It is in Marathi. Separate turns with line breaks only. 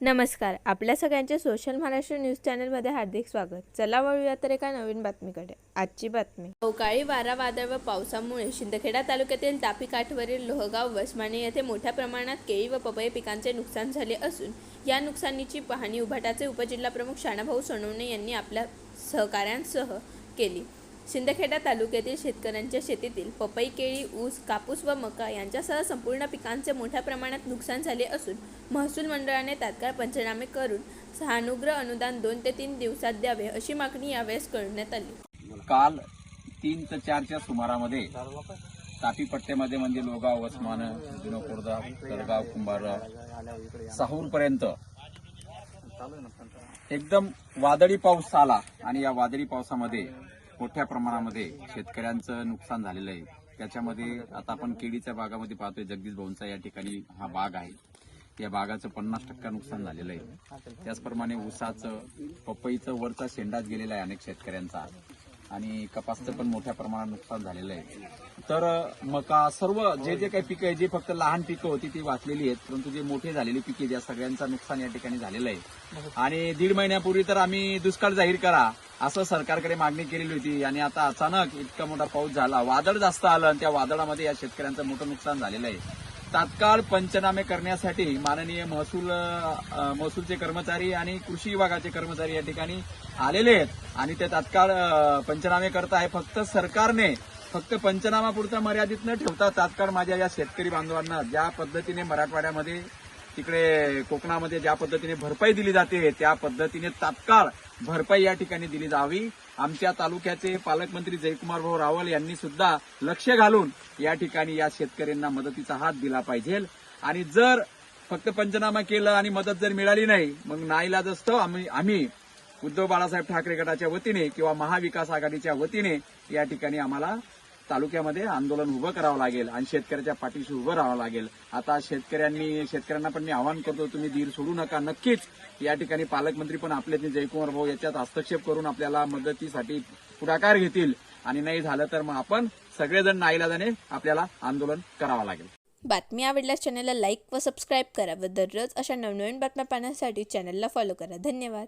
नमस्कार आपल्या सगळ्यांचे सोशल महाराष्ट्र न्यूज चॅनलमध्ये हार्दिक स्वागत. चला वळूया तर एका नवीन बातमीकडे. आजची बातमी. अवकाळी वारा वादळ व पावसामुळे शिंदखेडा तालुक्यातील तापी काठवरील लोहगाव वसमाने येथे मोठ्या प्रमाणात केळी व पपई पिकांचे नुकसान झाले असून या नुकसानीची पाहणी उभाटाचे उपजिल्हाप्रमुख शाणाभाऊ सोनवणे यांनी आपल्या सहकाऱ्यांसह केली. शिंदखेडा तालुक्यातील शेतकऱ्यांच्या शेतीतील पपई केळी ऊस कापूस व मका यांच्यासह संपूर्ण पिकांचे मोठ्या प्रमाणात नुकसान झाले असून महसूल मंडळाने तात्काळ पंचनामे करून सहानुग्रह अनुदान दोन ते तीन दिवसात द्यावे अशी मागणी यावेळेस करण्यात आली.
काल तीन ते चारच्या सुमारामध्ये तापी पट्ट्यामध्ये म्हणजे लोगाव वसमान जुनं खुर्दा तरगाव कुंभारगाव साहूर पर्यंत एकदम वादळी पाऊस आला आणि या वादळी पावसामध्ये मोठ्या प्रमाणामध्ये शेतकऱ्यांचं नुकसान झालेलं आहे. त्याच्यामध्ये आता आपण केळीच्या बागामध्ये पाहतोय जगदीश भाऊंचा या ठिकाणी हा बाग आहे. या बागाचं पन्नास टक्का नुकसान झालेलं आहे. त्याचप्रमाणे ऊसाचं पपईचं वरचा शेंडाच गेलेला आहे अनेक शेतकऱ्यांचा. आणि कपासचं पण मोठ्या प्रमाणात नुकसान झालेलं आहे. तर मका सर्व जे जे काही पिकं आहे जे फक्त लहान पिकं होती ती वाचलेली आहेत. परंतु जे मोठे झालेली पिके ज्या सगळ्यांचं नुकसान या ठिकाणी झालेलं आहे. आणि दीड महिन्यापूर्वी तर आम्ही दुष्काळ जाहीर करा. असं सरकारकडे मागणी केलेली होती आणि आता अचानक इतका मोठा पाऊस झाला. वादळ जास्त आलं आणि त्या वादळामध्ये या शेतकऱ्यांचं मोठं नुकसान झालेलं आहे. तात्काळ पंचनामे करण्यासाठी माननीय महसूल महसूलचे कर्मचारी आणि कृषी विभागाचे कर्मचारी या ठिकाणी आलेले आहेत आणि ते तात्काळ पंचनामे करत आहे. फक्त सरकारने फक्त पंचनामा पुरता मर्यादित न ठेवता तात्काळ माझ्या या शेतकरी बांधवांना ज्या पद्धतीने मराठवाड्यामध्ये तिकडे कोकणामध्ये ज्या पद्धतीने भरपाई दिली जाते त्या पद्धतीने तात्काळ भरपाई या ठिकाणी दिली जावी. आमच्या तालुक्याचे पालकमंत्री जयकुमार भाऊ रावल यांनी सुद्धा लक्ष घालून या ठिकाणी या शेतकऱ्यांना मदतीचा हात दिला पाहिजे. आणि जर फक्त पंचनामा केलं आणि मदत जर मिळाली नाही मग नाईलाज असतो आम्ही आम्ही उद्धव बाळासाहेब ठाकरे गटाच्या वतीने किंवा महाविकास आघाडीच्या वतीने या ठिकाणी आम्हाला तालुक्यामध्ये आंदोलन उभं करावं लागेल आणि शेतकऱ्याच्या पाठीशी उभं राहावं लागेल. आता शेतकऱ्यांनी शेतकऱ्यांना पण मी आवाहन करतो तुम्ही धीर सोडू नका. नक्कीच या ठिकाणी पालकमंत्री पण आपले जयकुमार भाऊ याच्यात हस्तक्षेप करून आपल्याला मदतीसाठी पुढाकार घेतील. आणि नाही झालं तर मग आपण सगळेजण नाईलाजाने आपल्याला आंदोलन करावं लागेल.
बातमी आवडल्यास चॅनलला लाईक व सबस्क्राईब करा व दररोज अशा नवनवीन बातम्या पाहण्यासाठी चॅनलला फॉलो करा. धन्यवाद.